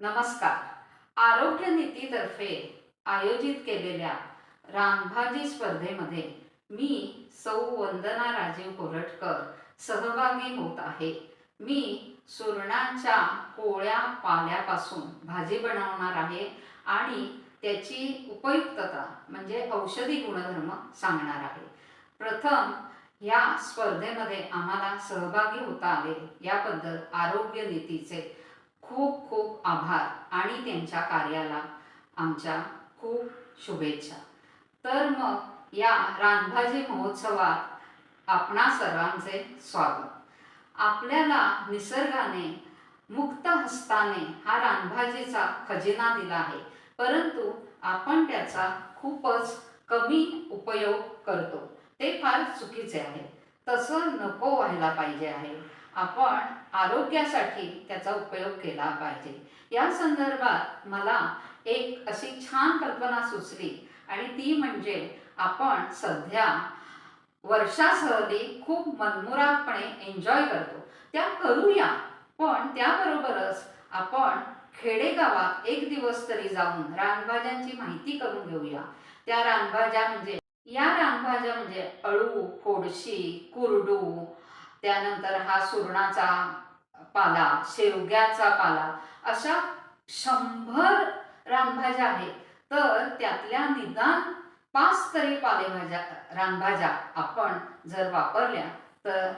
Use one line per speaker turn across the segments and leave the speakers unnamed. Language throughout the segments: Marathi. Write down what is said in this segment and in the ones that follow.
नमस्कार. आरोग्य नीतीतर्फे आयोजित केलेल्या रानभाजी स्पर्धेमध्ये मी सौ वंदना राजीव कोरटकर सहभागी होत आहे. मी सुरणाच्या पोळ्या पाल्यापासून भाजी बनवणार आहे आणि त्याची उपयुक्तता म्हणजे औषधी गुणधर्म सांगणार आहे. प्रथम या स्पर्धेमध्ये आम्हाला सहभागी होता आले. याबद्दल आरोग्य नीतीचे खूप खूप आभार आणि त्यांच्या कार्याला आमच्या खूप शुभेच्छा. तर मग या रानभाजी महोत्सवात आपणा सर्वांचे स्वागत. आपल्याला निसर्गाने मुक्त हस्ताने हा रानभाजीचा खजिना दिला आहे. परंतु आपण त्याचा खूपच कमी उपयोग करतो. ते फार चुकीचे आहे. तसं नको व्हायला पाहिजे आहे. आपण आरोग्यासाठी त्याचा उपयोग केला पाहिजे. या संदर्भात मला एक अशी छान कल्पना सुचली आणि ती म्हणजे आपण सध्या वर्षा सहली खूप मनमुरादपणे एन्जॉय करतो. त्या करूया पण त्याबरोबरच आपण खेडेगावात एक दिवस तरी जाऊन रानभाज्यांची माहिती करून घेऊया. त्या रानभाज्या म्हणजे या रानभाज्या म्हणजे अळू फोडशी कुरडू त्यानंतर हा सुरणाचा पाला शेवग्याचा पाला अशा शंभर रानभाज्या आहेत. तर त्यातल्या निदान पाच तरी पालेभाज्या रानभाज्या आपण जर वापरल्या तर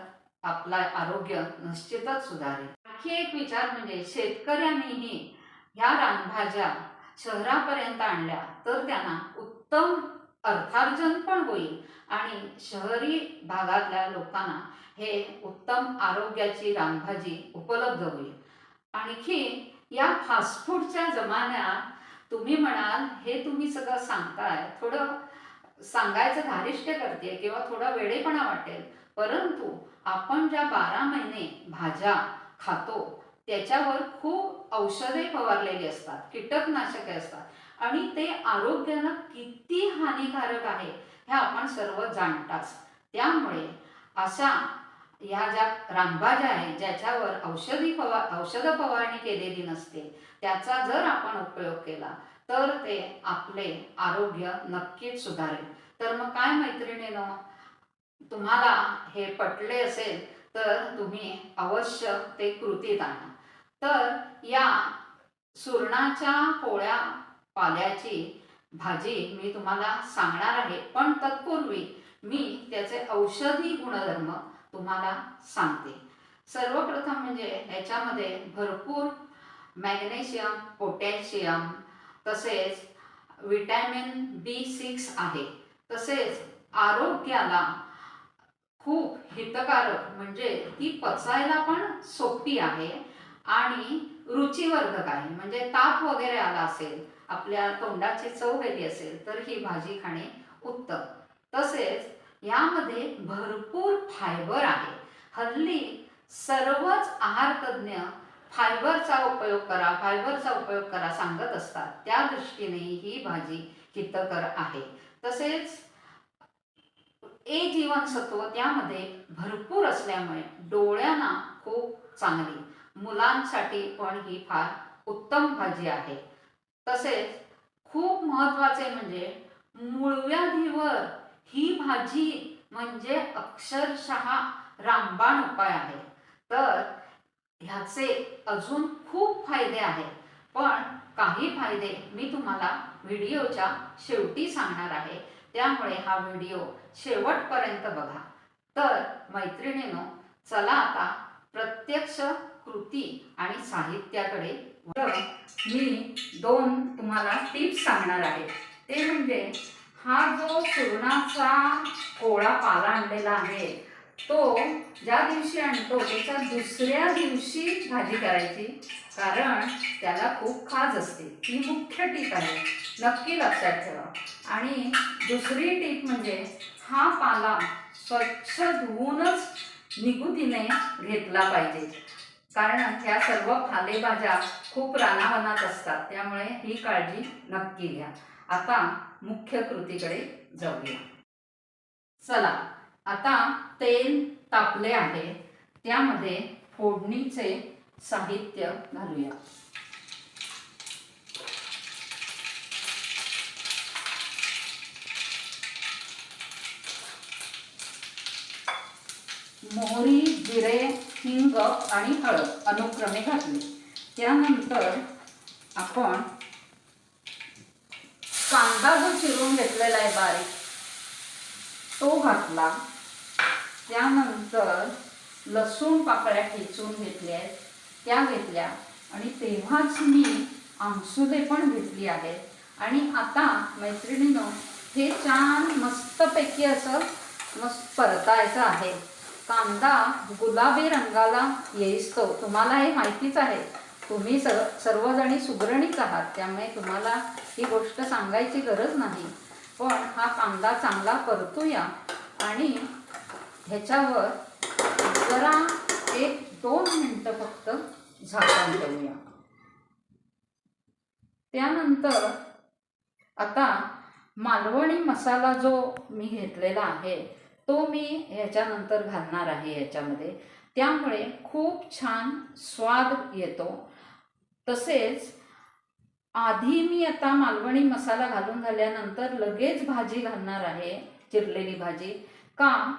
आपला आरोग्य निश्चितच सुधारेल. आणखी एक विचार म्हणजे शेतकऱ्यांनीही ह्या रानभाज्या शहरापर्यंत आणल्या तर त्यांना उत्तम अर्थार्जन पण होईल. आणि शहरी भागातल्या लोकांना हे उत्तम आरोग्याची रानभाजी उपलब्ध होईल. आणखी या फास्ट फूडच्या जमान्यात तुम्ही म्हणाल हे तुम्ही सगळं सांगताय. थोडं सांगायचं धारिष्ट्य करते किंवा थोडा वेळेपणा वाटेल. परंतु आपण ज्या बारा महिने भाज्या खातो त्याच्यावर खूप औषधे फवारलेली असतात कीटकनाशके असतात. आणि ते आरोग्याला किती हानिकारक आहे हे आपण सर्व जाणताच. त्यामुळे अशा ह्या ज्या रानभाज्या आहेत ज्याच्यावर औषधी फवा औषध फवारणी केलेली नसते त्याचा जर आपण उपयोग केला तर ते आपले आरोग्य नक्कीच सुधारेल. तर मग काय मैत्रिणीनं तुम्हाला हे पटले असेल तर तुम्ही अवश्य ते कृतीत आणा. तर या सुरणाच्या पोळ्या पाल्याची भाजी मी तुम्हाला सांगणार आहे पण तत्पूर्वी मी त्याचे औषधी गुणधर्म तुम्हाला सांगते. सर्वप्रथम म्हणजे ह्याच्यामध्ये भरपूर मॅग्नेशियम पोटॅशियम तसेच विटॅमिन बी सिक्स आहे. तसेच आरोग्याला खूप हितकारक म्हणजे ती पचायला पण सोपी आहे आणि रुचिवर्धक आहे. म्हणजे ताप वगैरे आला असेल आपल्या तोंडाची चव वेगळी असेल तर ही भाजी खाणे उत्तम. तसेच यामध्ये भरपूर फायबर आहे. हल्ली सर्वच आहार तज्ज्ञ फायबरचा उपयोग करा फायबरचा उपयोग करा सांगत असतात. त्या दृष्टीने ही भाजी हितकर आहे. तसेच ए जीवनसत्व त्यामध्ये भरपूर असल्यामुळे डोळ्यांना खूप चांगली मुलांसाठी पण ही फार उत्तम भाजी आहे. तसेच खूप महत्त्वाचे म्हणजे मुळव्याधीवर ही भाजी म्हणजे अक्षरशः रामबाण उपाय आहे. तर ह्याचे अजून खूप फायदे आहेत. पण काही फायदे मी तुम्हाला व्हिडिओच्या शेवटी सांगणार आहे. त्यामुळे हा व्हिडिओ शेवटपर्यंत बघा. तर मैत्रिणीनो चला आता प्रत्यक्ष कृती आणि साहित्याकडे मी दोन तुम्हाला टिप्स सांगणार आहे. ते म्हणजे हा जो सुरणाचा पोळा पाला आणलेला आहे तो ज्या दिवशी आणतो त्याच्या दुसऱ्या दिवशी भाजी करायची. कारण त्याला खूप खाज असते. ही मुख्य टीप आहे. नक्की लक्षात ठेवा. आणि दुसरी टीप म्हणजे हा पाला स्वच्छ धुवूनच निगुतीने घेतला पाहिजे. कारण ह्या सर्व पालेभाज्या खूप रानावनात असतात. त्यामुळे ही काळजी नक्की घ्या. आता मुख्य कृतीकडे जाऊया. चला आता तेल तापले आहे. त्यामध्ये फोडणीचे साहित्य घालूया. मोहरी जिरे हिंग आणि हळद अनुक्रमे घातली. त्यानंतर आपण कांदा जो चिरून घेतलेला आहे बारीक तो घातला. त्यानंतर लसूण पाकळ्या ठेचून घेतल्या आहेत त्या घेतल्या आणि तेव्हाच मी आमसुदे पण घेतली आहेत आणि आता मैत्रिणीनं हे छान मस्तपैकी असं मस्त परतायचं आहे. कांदा गुलाबी रंगाला येईस्तो. तुम्हाला हे माहितीच आहे. तुम्ही सर्व सर्वजणी सुगरणीच आहात. त्यामुळे तुम्हाला ही गोष्ट सांगायची गरज नाही. पण हा कांदा चांगला परतूया आणि ह्याच्यावर जरा एक दोन मिनटं फक्त झाकण देऊया त्यानंतर आता मालवणी मसाला जो मी घेतलेला आहे तो मी ह्याच्यानंतर घालणार आहे याच्यामध्ये. त्यामुळे खूप छान स्वाद येतो. तसेच आधी मी आता मालवणी मसाला घालून झाल्यानंतर लगेच भाजी घालणार आहे चिरलेली भाजी. का?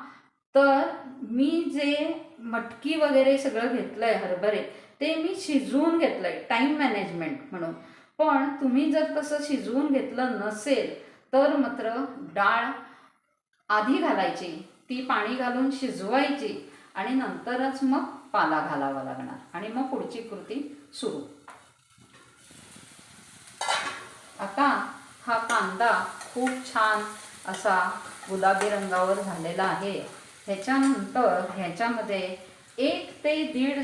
तर मी जे मटकी वगैरे सगळं घेतलं आहे हरभरे ते मी शिजवून घेतलं आहे टाईम मॅनेजमेंट म्हणून. पण तुम्ही जर तसं शिजवून घेतलं नसेल तर मात्र डाळ आधी घालायची ती पाणी घालून शिजवायची आणि नंतरच मग पाला घालावा लागणार. आणि मग पुढची कृती सुरू. आता हा कांदा खूप छान असा गुलाबी रंगावर झालेला आहे. ह्याच्यानंतर ह्याच्यामध्ये एक ते दीड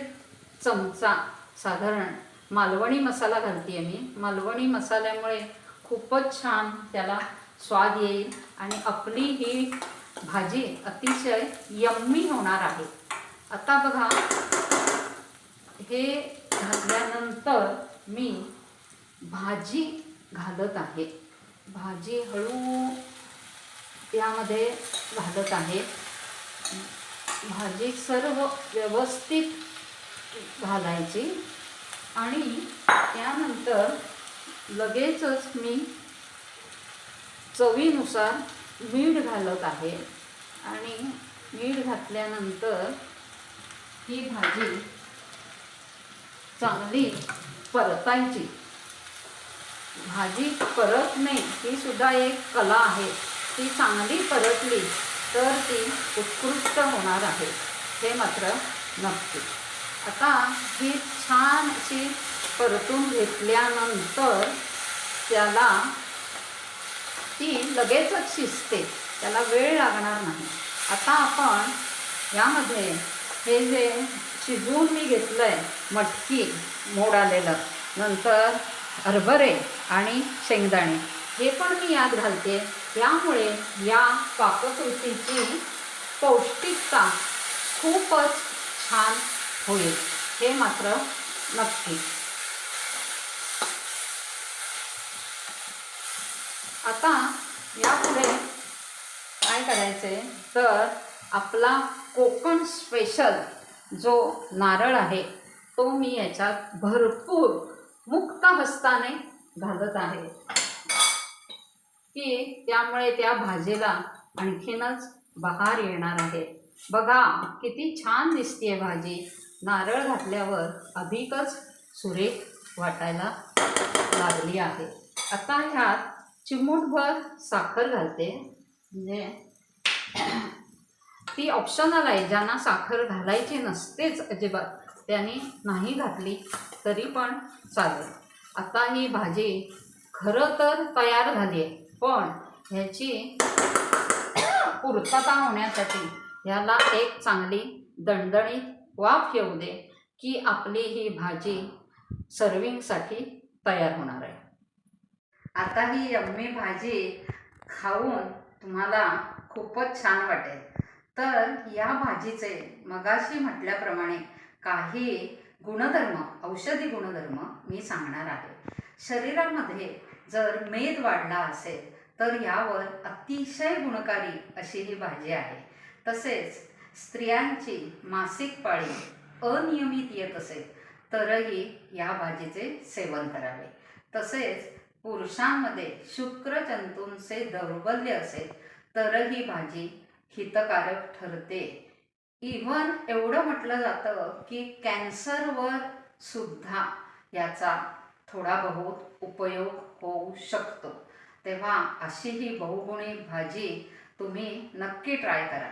चमचा साधारण मालवणी मसाला घालते मी. मालवणी मसाल्यामुळे खूपच छान त्याला स्वाद येईल आणि आपली ही भाजी अतिशय यम्मी होणार आहे. आता बघा हे घातल्यानंतर मी भाजी घालत आहे. भाजी हळू यामध्ये घालत आहे. भाजी सर्व व्यवस्थित घालायची आणि त्यानंतर लगेचच मी चवीनुसार मीठ घालत आहे. आणि मीठ घातल्यानंतर ही भाजी चांगली परतायची. भाजी परतणे ही सुद्धा एक कला आहे. ती चांगली परतली तर ती उत्कृष्ट होणार आहे. हे मात्र नक्की. आता ही छान अशी परतून घेतल्यानंतर त्याला ती लगेचच शिजते. त्याला वेळ लागणार नाही. आता आपण यामध्ये हे जे शिजवून मी घेतलं आहे मटकी मोड आलेलं नंतर हरभरे आणि शेंगदाणे हे पण मी यात घालते. त्यामुळे या पाककृतीची पौष्टिकता खूपच छान होईल. हे मात्र नक्की. आता यापुढे काय करायचं? आहे तर आपला कोकण स्पेशल जो नारळ आहे तो मी याच्यात भरपूर मुक्त हस्ताने घालत आहे. की त्यामुळे त्या भाजीला आणखीनच बहार येणार आहे. बघा किती छान दिसतीये भाजी. नारळ घातल्यावर अधिकच सुरेख वाटायला लागली आहे. आता ह्यात चिमूटभर साखर घालते. म्हणजे ती ऑप्शनल आहे ज्यांना साखर घालायची नसतेच अजिबात. त्यांनी नाही घातली तरी पण चालेल. आता ही भाजी खरं तर तयार झाली आहे पण ह्याची पूर्तता होण्यासाठी ह्याला एक चांगली दणदणीत वाफ येऊ दे की आपली ही भाजी सर्विंगसाठी तयार होणार आहे. आता ही यम्मी भाजी खाऊन तुम्हाला खूपच छान वाटेल. तर या भाजीचे मगाशी म्हटल्याप्रमाणे काही गुणधर्म औषधी गुणधर्म मी सांगणार आहे. शरीरामध्ये जर मेद वाढला असेल तर यावर अतिशय गुणकारी अशी ही भाजी आहे. तसेच स्त्रियांची मासिक पाळी अनियमित येत असेल तरही या भाजीचे सेवन करावे. तसेच पुरुषांमध्ये शुक्रजंतूंचे दौर्बल्य असेल तरही भाजी हितकारक ठरते. इव्हन एवढं म्हटलं जातं की कॅन्सरवर सुद्धा याचा थोडा बहुत उपयोग होऊ शकतो. तेव्हा अशी ही बहुगुणी भाजी तुम्ही नक्की ट्राय करा.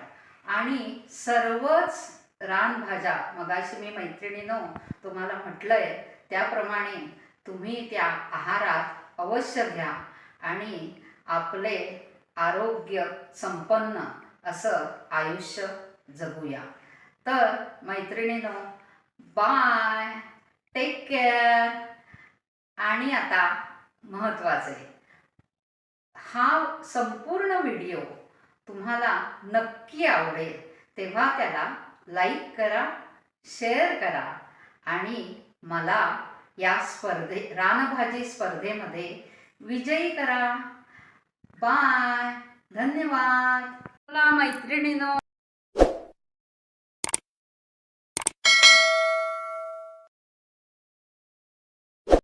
आणि सर्वच रानभाज्या मगाशी मी मैत्रिणीनं तुम्हाला म्हटलंय त्याप्रमाणे तुम्ही त्या आहारात अवश्य घ्या. आणि आपले आरोग्य संपन्न असं आयुष्य जगूया. तर मैत्रिणीनं बाय टेक केअर आणि आता महत्त्वाचे हा संपूर्ण व्हिडिओ तुम्हाला नक्की आवडेल तेव्हा त्याला लाईक करा शेअर करा आणि मला या स्पर्धे रानभाजी स्पर्धेमध्ये विजयी करा. बाय. धन्यवाद. मैत्रिणीनो.